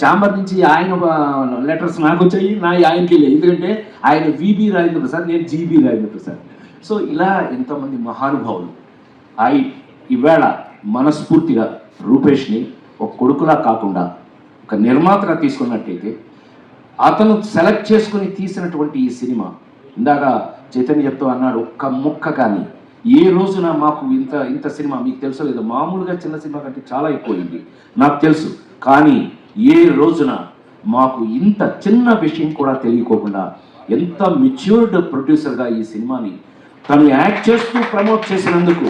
Chamber నుంచి ఆయన letters నాకు వచ్చాయి నా ఆయనకి వెళ్ళాయి ఎందుకంటే ఆయన విబి రాజేంద్ర ప్రసాద్ నేను జీబీ రాజేంద్ర ప్రసాద్ సో ఇలా ఎంతమంది మహానుభావులు. ఐ ఈవేళ మనస్ఫూర్తిగా రూపేష్ని ఒక కొడుకులా కాకుండా ఒక నిర్మాతగా తీసుకున్నట్టయితే అతను సెలెక్ట్ చేసుకుని తీసినటువంటి ఈ సినిమా ఇందాక చైతన్య చెప్తూ అన్నాడు ఒక్క ముక్క కానీ ఏ రోజున మాకు ఇంత ఇంత సినిమా మీకు తెలుసో లేదు మామూలుగా చిన్న సినిమా కంటే చాలా ఎక్కువైంది. నాకు తెలుసు. కానీ ఏ రోజున మాకు ఇంత చిన్న విషయం కూడా తెలియకోకుండా ఎంత మెచ్యూర్డ్ ప్రొడ్యూసర్గా ఈ సినిమాని తను యాక్ట్ చేస్తూ ప్రమోట్ చేసినందుకు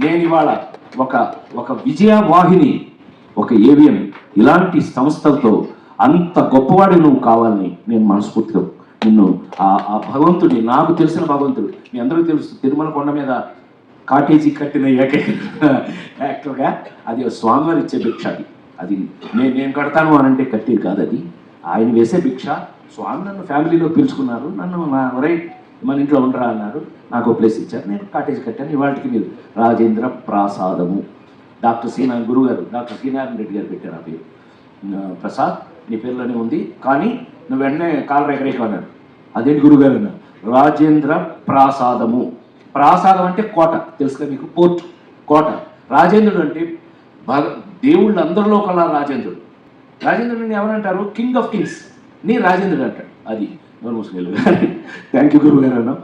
నేను ఇవాళ ఒక ఒక విజయ వాహిని ఒక ఏవిఎం ఇలాంటి సంస్థలతో అంత గొప్పవాడి నువ్వు కావాలని నేను మనస్ఫూర్తిగా నిన్ను ఆ ఆ భగవంతుడి నాకు తెలిసిన భగవంతుడు. మీ అందరూ తెలుసు తిరుమల కొండ మీద కాటేజీ కట్టిన ఏకైక యాక్టర్గా అది స్వామివారి ఇచ్చే భిక్ష అది. అది నేను నేను కడతాను అని అంటే కట్టేది కాదు అది. ఆయన వేసే భిక్ష స్వామి నన్ను ఫ్యామిలీలో పిలుచుకున్నారు నన్ను నా రైట్ మన ఇంట్లో ఉండరా అన్నారు. నాకు ప్లేస్ ఇచ్చారు నేను కాటేజ్ కట్టాను ఇవాళకి మీరు రాజేంద్ర ప్రాసాదము. డాక్టర్ సీనా గురువు గారు డాక్టర్ సీనారాయణ రెడ్డి గారు పెట్టారు ఆ పేరు. ప్రసాద్ నీ పేరులోనే ఉంది. కానీ నువ్వు వెంటనే కాలర్ ఎక్కడికి అన్నాడు. అదేంటి గురుగారు అన్నారు రాజేంద్ర ప్రాసాదము. ప్రాసాదం అంటే కోట. తెలుసుగా మీకు? పోర్ట్. కోట. రాజేంద్రుడు అంటే భగ దేవుళ్ళు అందరిలో కల్లా రాజేంద్రుడు. రాజేంద్రుడిని ఎవరంటారు? కింగ్ ఆఫ్ కింగ్స్ నీ రాజేంద్రుడు అంటాడు. అది. నోరు మూసుకెళ్ళు థ్యాంక్ యూ గురువు గారు అన్నాం.